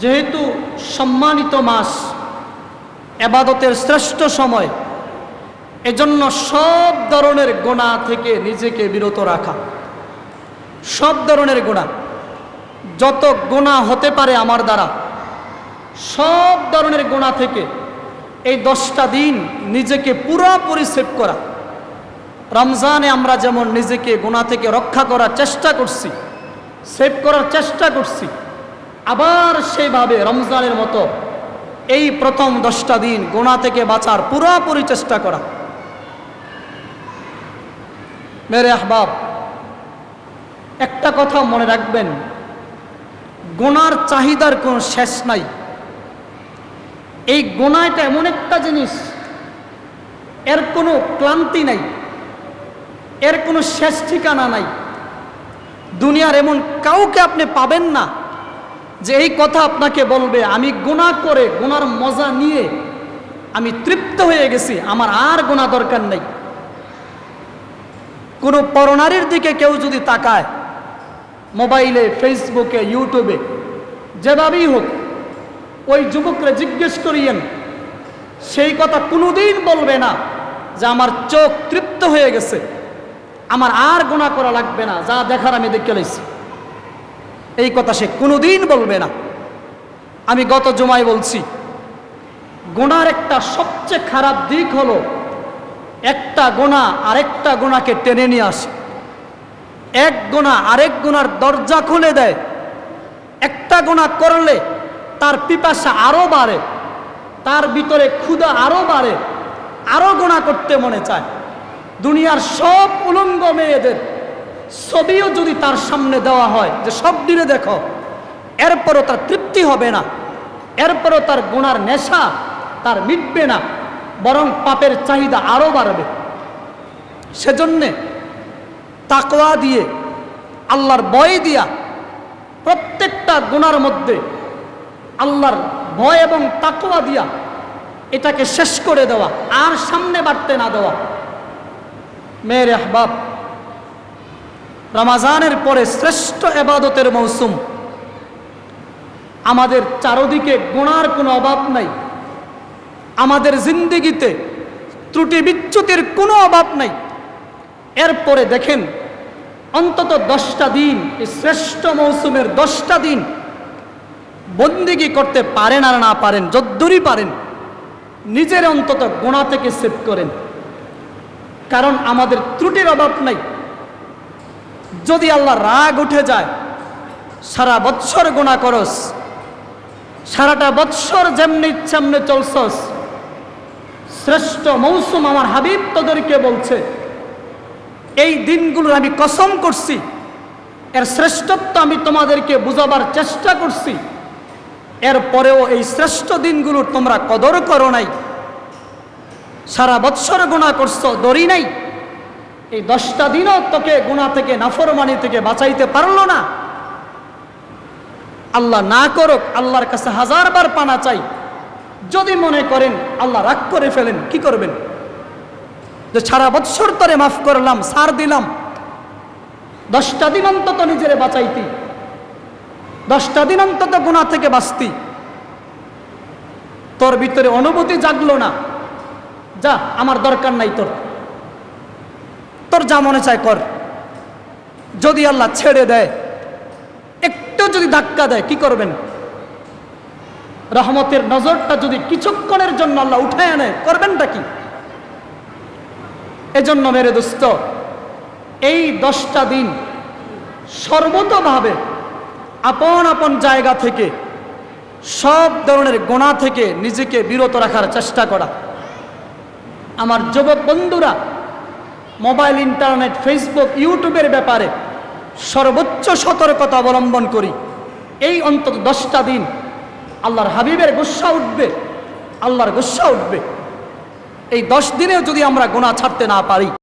যেহেতু সম্মানিত মাস, এবাদতের শ্রেষ্ঠ সময়, এজন্য সব ধরনের গোনা থেকে নিজেকে বিরত রাখা। সব ধরনের গোনা যত গোনা হতে পারে আমার দ্বারা, সব ধরনের গোনা থেকে এই দশটা দিন নিজেকে পুরোপুরি সেভ করা। রমজানে আমরা যেমন নিজেকে গোনা থেকে রক্ষা করার চেষ্টা করছি, সেভ করার চেষ্টা করছি আবার সেভাবে রমজানের মতো এই প্রথম দশটা দিন গোনা থেকে বাঁচার পুরোপুরি চেষ্টা করা। মেরে আহবাব, একটা কথা মনে রাখবেন, গোনার চাহিদার কোনো শেষ নাই। এই গোনা এটা এমন একটা জিনিস, এর কোনো ক্লান্তি নাই, এর কোনো শেষ ঠিকানা নাই। দুনিয়ার এমন কাউকে আপনি পাবেন না। যে এই কথা আপনাকে বলবে, আমি গুণা করে গুনার মজা নিয়ে আমি তৃপ্ত হয়ে গেছি, আমার আর গোনা দরকার নেই। কোনো পরনারীর দিকে কেউ যদি তাকায়, মোবাইলে, ফেসবুকে, ইউটিউবে, যেভাবেই হোক, ওই যুবকরা জিজ্ঞেস করিয়েন, সেই কথা কোনোদিন বলবে না যে আমার চোখ তৃপ্ত হয়ে গেছে, আমার আর গোনা করা লাগবে না, যা দেখার আমি দেখে লাইছি। এই কথা সে কোনোদিন বলবে না। আমি গত জমায় বলছি, গোনার একটা সবচেয়ে খারাপ দিক হলো, একটা গোনা আরেকটা গোনাকে টেনে নিয়ে আসে। এক গোনা আরেক গোনার দরজা খুলে দেয়। একটা গোনা করলে তার পিপাসা আরও বাড়ে, তার ভিতরে ক্ষুধা আরও বাড়ে আরও গোনা করতে মনে চায়। দুনিয়ার সব উলঙ্গ মেয়েদের ছবিও যদি তার সামনে দেওয়া হয় যে সব দিনে দেখো, এরপরও তার তৃপ্তি হবে না, এরপরও তার গুণার নেশা তার মিটবে না, বরং পাপের চাহিদা আরও বাড়বে। সেজন্যে তাকওয়া দিয়ে, আল্লাহর ভয় দিয়া প্রত্যেকটা গুণার মধ্যে আল্লাহর ভয় এবং তাকওয়া দিয়া এটাকে শেষ করে দেওয়া, আর সামনে বাড়তে না দেওয়া। মেয়ের আহবাব রমাজানের পরে শ্রেষ্ঠ এবাদতের মৌসুম। আমাদের চারদিকে গোনার কোনো অভাব নাই। আমাদের জিন্দিগিতে ত্রুটি বিচ্যুতির কোনো অভাব নাই। এরপরে দেখেন, অন্তত দশটা দিন, এই শ্রেষ্ঠ মৌসুমের দশটা দিন বন্দিগি করতে পারেন আর না পারেন, যদ্দুরই পারেন, নিজের অন্তত গোনা থেকে সেভ করেন। কারণ আমাদের ত্রুটির অভাব নাই। যদি আল্লাহ রাগ উঠে যায়, সারা বৎসর গোনা করস, সারাটা বৎসর যেমনি ইচ্ছামনে চলছস। শ্রেষ্ঠ মৌসুম আমার হাবিব তোদেরকে বলছে, এই দিনগুলোর আমি কসম করছি, এর শ্রেষ্ঠত্ব আমি তোমাদেরকে বুঝাবার চেষ্টা করছি, এরপরেও এই শ্রেষ্ঠ দিনগুলোর তোমরা কদর করো নাই, সারা বৎসর গুণা করছ, দড়ি নাই। এই দশটা দিনও তোকে গুণা থেকে, নাফরমানি থেকে বাঁচাইতে পারল না। আল্লাহ না করুক, আল্লাহর কাছে হাজারবার পানা চাই। যদি মনে করেন আল্লাহ রাগ করে ফেলেন, কি করবেন? যে সারা বৎসর তরে মাফ করলাম, সার দিলাম। দশটা দিন অন্তত নিজেরে বাঁচাইতি। দশটা দিন অন্তত গুণা থেকে বাঁচতি। তোর ভিতরে অনুভূতি জাগলো না। যা, আমার দরকার নাই তোর। তোর যা মনে চায় কর। যদি আল্লাহ ছেড়ে দেয়, একটু যদি ধাক্কা দেয়, কি করবেন? রহমতের নজরটা যদি কিছুক্ষণের জন্য আল্লাহ উঠায় আনে, করবেনটা কি? এজন্য মেরে দোস্ত, এই দশটা দিন সর্বতভাবে আপন আপন জায়গা থেকে, সব ধরনের গোনা থেকে নিজেকে বিরত রাখার চেষ্টা করা। আমার যুবক বন্ধুরা মোবাইল, ইন্টারনেট, ফেসবুক, ইউটিউবের ব্যাপারে সর্বোচ্চ সতর্কতা অবলম্বন করি। এই অন্তত দশটা দিন আল্লাহর হাবিবের গুসা উঠবে, আল্লাহর গুসা উঠবে। এই দশ দিনেও যদি আমরা গোনা ছাড়তে না পারি